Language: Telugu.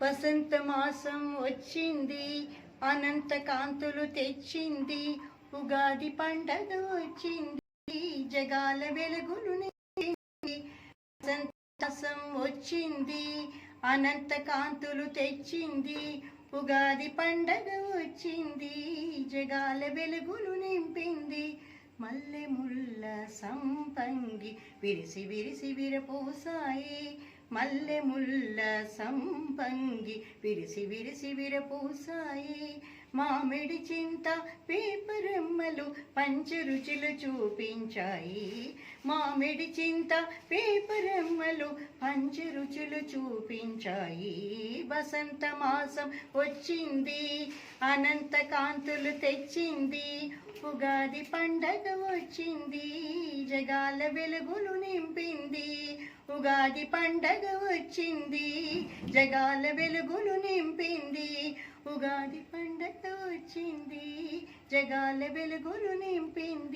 వసంత మాసం వచ్చింది అనంత కాంతులు తెచ్చింది ఉగాది పండగ వచ్చింది జగాల వెలుగులు నింపింది వసంత మాసం వచ్చింది అనంత కాంతులు తెచ్చింది ఉగాది పండగ వచ్చింది జగాల వెలుగులు నింపింది. మల్లె ముల్ల సంపంగి విరిసి విరిసి విరపోసాయి. మల్లె ముల్ల సంపంగి విరిసి విరిసి విరపోసాయి. మామిడి చింత పేపరెమ్మలు పంచరుచులు చూపించాయి. మామిడి చింత పేపరెమ్మలు పంచరుచులు చూపించాయి. వసంత మాసం వచ్చింది అనంత కాంతులు తెచ్చింది. ఉగాది పండగ వచ్చింది జగాల వెలుగులు నింపింది. ఉగాది పండగ వచ్చింది జగాల వెలుగులు నింపింది. ఉగాది పండగ వచ్చింది జగాల వెలుగులు నింపింది.